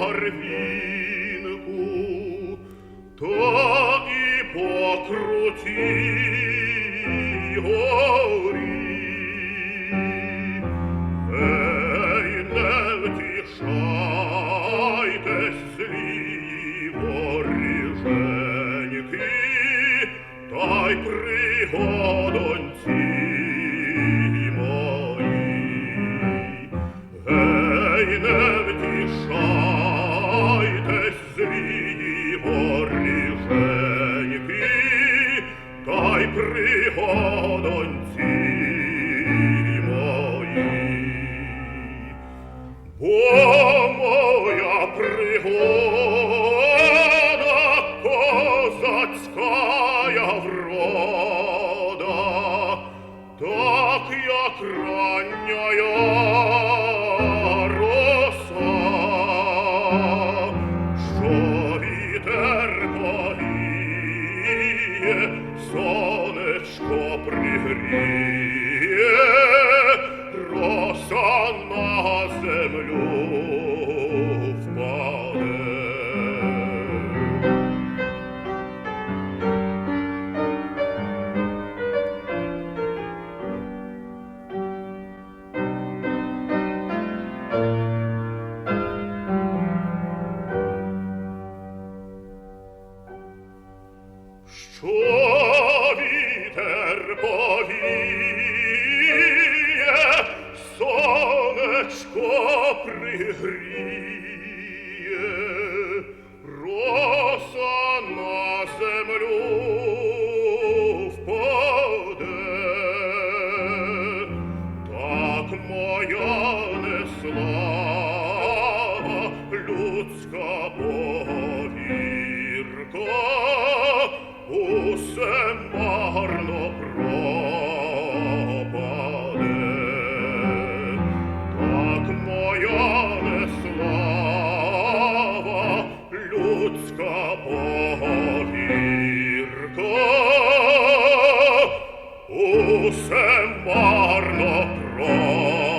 барвінку, то і по крутій горі. Ей, не втішайтесь, злі воріженьки, та й пригодоньці Не втішайтесь, злі воріженьки, та пригода козацькая врода, так як ранняя Amém. Ludzka powirka, usem ma Usem marno pro